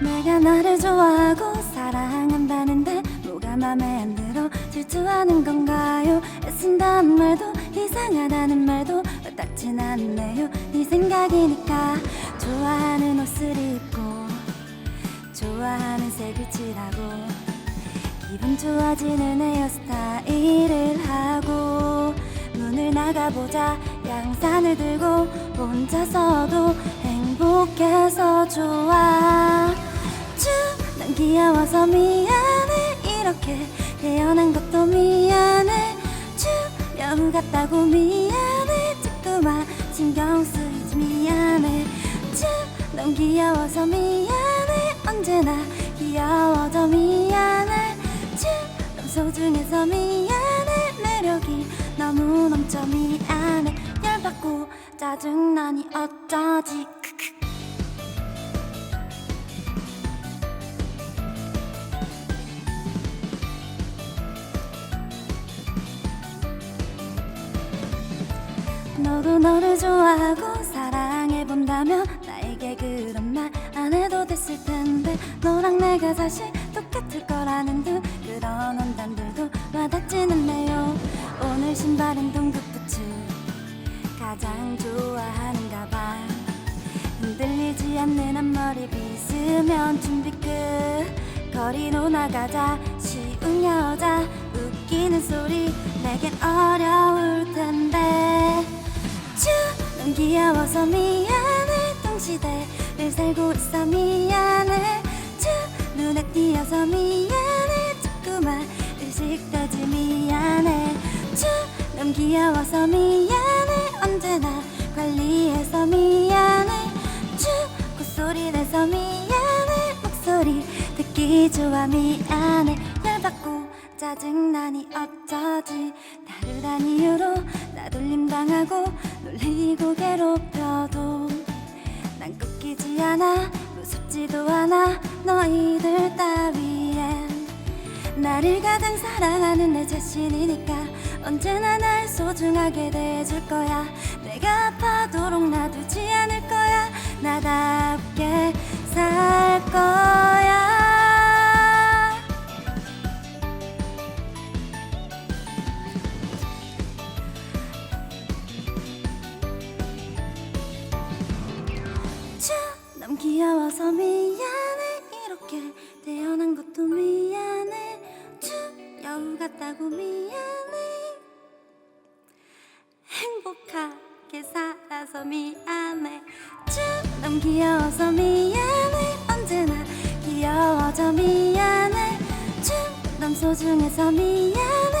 내가 나를 좋아하고 사랑한다는데 뭐가 맘에 안 들어? 질투하는 건가요? 애쓴다는 말도 이상하다는 말도 와닿진 않네요. 네 생각이니까 좋아하는 옷을 입고 좋아하는 색을 칠하고 기분 좋아지는 헤어스타일을 하고 문을 나가보자. 양산을 들고 혼자서도 행복해서 좋아 귀여워서 미안해. 이렇게 태어난 것도 미안해. 쭈 여우 같다고 미안해. 자꾸만 신경 쓰이지 미안해. 쭈넌 귀여워서 미안해. 언제나 귀여워져 미안해. 쭈넌 소중해서 미안해. 매력이 너무 넘쳐 미안해. 열받고 짜증나니 어쩌지 너도 너를 좋아하고 사랑해본다면 나에게 그런 말 안 해도 됐을 텐데 너랑 내가 사실 똑같을 거라는 듯 그런 원단들도 와닿진 않네요. 오늘 신발은 동급 부츠 가장 좋아하는 가방 흔들리지 않는 앞머리 빗으면 준비 끝. 거리로 나가자. 쉬운 여자 웃기는 소리 내겐 어려울 텐데 쭈넌 귀여워서 미안해. 동시대를 살고 있어 미안해. 쭈 눈에 띄어서 미안해. 자꾸만 의식되지 미안해. 쭈넌 귀여워서 미안해. 언제나 관리해서 미안해. 쭈 콧소리 내서 미안해. 목소리 듣기 좋아 미안해 짜증나니 어쩌지? 다르단 이유로 나돌림 당하고 놀리고 괴롭혀도 난 꺾이지 않아 무섭지도 않아 너희들 따위엔 나를 가장 사랑하는 내 자신이니까 언제나 날 소중하게 대해줄 거야. 내가 아파도록 놔두지 않을 거야. 나답게 살 거야 귀여워서 미안해. 이렇게 태어난 것도 미안해. 쭉 여우 같다고 미안해. 행복하게 살아서 미안해. 쭉넌 귀여워서 미안해. 언제나 귀여워져 미안해. 쭉넌 소중해서 미안해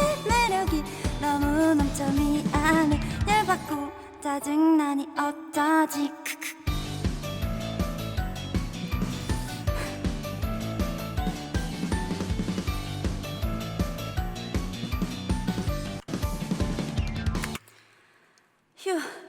今。